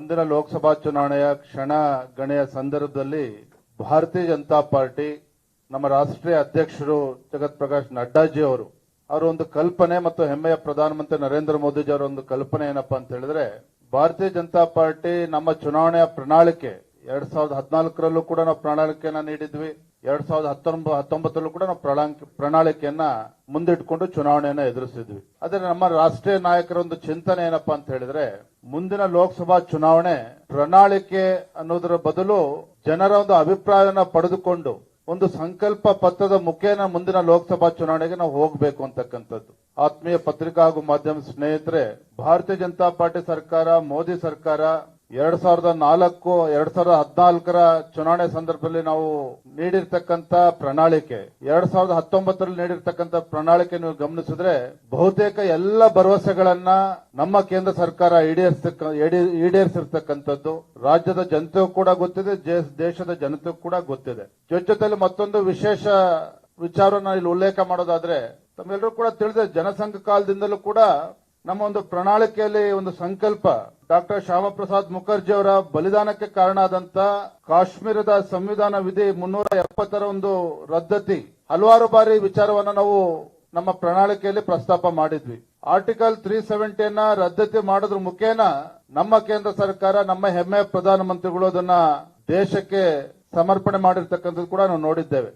ಮುಂದಿನ ಲೋಕಸಭಾ ಚುನಾವಣೆಯ ಕ್ಷಣ ಗಣೆಯ ಸಂದರ್ಭದಲ್ಲಿ ಭಾರತೀಯ ಜನತಾ ಪಾರ್ಟಿ ನಮ್ಮ ರಾಷ್ಟ್ರೀಯ ಅಧ್ಯಕ್ಷರು ಜಗತ್ ಪ್ರಕಾಶ್ ನಡ್ಡಾಜಿ ಅವರು, ಅವರ ಒಂದು ಕಲ್ಪನೆ ಮತ್ತು ಹೆಮ್ಮೆಯ ಪ್ರಧಾನಮಂತ್ರಿ ನರೇಂದ್ರ ಮೋದಿಜಿ ಅವರ ಒಂದು ಕಲ್ಪನೆ ಏನಪ್ಪಾ ಅಂತ ಹೇಳಿದ್ರೆ, ಭಾರತೀಯ ಜನತಾ ಪಾರ್ಟಿ ನಮ್ಮ ಚುನಾವಣೆಯ ಪ್ರಣಾಳಿಕೆ, ಎರಡ್ ಸಾವಿರದ ಹದಿನಾಲ್ಕರಲ್ಲೂ ಕೂಡ ನಾವು ಪ್ರಣಾಳಿಕೆಯನ್ನ ನೀಡಿದ್ವಿ, ಎರಡ್ ಸಾವಿರದ ಹತ್ತೊಂಬತ್ತು ಹತ್ತೊಂಬತ್ತರಲ್ಲೂ ಕೂಡ ನಾವು ಪ್ರಣಾಳಿಕೆ, ಪ್ರಣಾಳಿಕೆಯನ್ನ ಮುಂದಿಟ್ಕೊಂಡು ಚುನಾವಣೆಯನ್ನ ಎದುರಿಸಿದ್ವಿ. ಆದರೆ ನಮ್ಮ ರಾಷ್ಟ್ರೀಯ ನಾಯಕರ ಒಂದು ಚಿಂತನೆ ಏನಪ್ಪಾ ಅಂತ ಹೇಳಿದ್ರೆ ಮುಂದಿನ ಲೋಕಸಭಾ ಚುನಾವಣೆ ಪ್ರಣಾಳಿಕೆ ಅನ್ನೋದರ ಬದಲು ಜನರ ಒಂದು ಅಭಿಪ್ರಾಯವನ್ನು ಪಡೆದುಕೊಂಡು ಒಂದು ಸಂಕಲ್ಪ ಪತ್ರದ ಮುಖೇನ ಮುಂದಿನ ಲೋಕಸಭಾ ಚುನಾವಣೆಗೆ ನಾವು ಹೋಗಬೇಕು ಅಂತಕ್ಕಂಥದ್ದು. ಆತ್ಮೀಯ ಪತ್ರಿಕಾ ಹಾಗೂ ಮಾಧ್ಯಮ ಸ್ನೇಹಿತರೆ, ಭಾರತೀಯ ಜನತಾ ಪಾರ್ಟಿ ಸರ್ಕಾರ, ಮೋದಿ ಸರ್ಕಾರ ಎರಡ್ ಸಾವಿರದ ನಾಲ್ಕು, ಎರಡ್ ಸಾವಿರದ ಹದಿನಾಲ್ಕರ ಚುನಾವಣೆ ಸಂದರ್ಭದಲ್ಲಿ ನಾವು ನೀಡಿರ್ತಕ್ಕಂಥ ಪ್ರಣಾಳಿಕೆ. ಎರಡ್ ಸಾವಿರದ ಹತ್ತೊಂಬತ್ತರಲ್ಲಿ ನೀಡಿರ್ತಕ್ಕಂಥ ಪ್ರಣಾಳಿಕೆ ನೀವು ಗಮನಿಸಿದ್ರೆ ಬಹುತೇಕ ಎಲ್ಲ ಭರವಸೆಗಳನ್ನ ನಮ್ಮ ಕೇಂದ್ರ ಸರ್ಕಾರ ಈಡೇರಿಸ್ತಕ್ಕ ಈಡೇ- ಈಡೇರಿಸಿರ್ತಕ್ಕಂಥದ್ದು. ರಾಜ್ಯದ ಜನತೆಗೂ ಕೂಡ ಗೊತ್ತಿದೆ ದೇಶದ ಜನತೆಗೂ ಕೂಡ ಗೊತ್ತಿದೆ. ಜೊತೆಯಲ್ಲಿ ಮತ್ತೊಂದು ವಿಶೇಷ ವಿಚಾರವನ್ನು ಇಲ್ಲಿ ಉಲ್ಲೇಖ ಮಾಡೋದಾದ್ರೆ ತಮ್ಮೆಲ್ಲರೂ ಕೂಡ ತಿಳಿದ ಜನಸಂಘ ಕಾಲದಿಂದಲೂ ಕೂಡ ನಮ್ಮ ಒಂದು ಪ್ರಣಾಳಿಕೆಯಲ್ಲಿ ಒಂದು ಸಂಕಲ್ಪ ಡಾಕ್ಟರ್ ಶ್ಯಾಮಪ್ರಸಾದ್ ಮುಖರ್ಜಿ ಅವರ ಬಲಿದಾನಕ್ಕೆ ಕಾರಣ ಆದಂತ ಕಾಶ್ಮೀರದ ಸಂವಿಧಾನ ವಿಧಿ ಮುನ್ನೂರ ಎಪ್ಪತ್ತರ ಒಂದು ರದ್ದತಿ. ಹಲವಾರು ಬಾರಿ ವಿಚಾರವನ್ನು ನಾವು ನಮ್ಮ ಪ್ರಣಾಳಿಕೆಯಲ್ಲಿ ಪ್ರಸ್ತಾಪ ಮಾಡಿದ್ವಿ. ಆರ್ಟಿಕಲ್ ತ್ರೀ ಸೆವೆಂಟಿಯನ್ನ ರದ್ದತಿ ಮಾಡೋದ್ರ ಮುಖೇನ ನಮ್ಮ ಕೇಂದ್ರ ಸರ್ಕಾರ, ನಮ್ಮ ಹೆಮ್ಮೆಯ ಪ್ರಧಾನಮಂತ್ರಿಗಳು ಅದನ್ನ ದೇಶಕ್ಕೆ ಸಮರ್ಪಣೆ ಮಾಡಿರ್ತಕ್ಕಂಥದ್ದು ಕೂಡ ನಾವು ನೋಡಿದ್ದೇವೆ.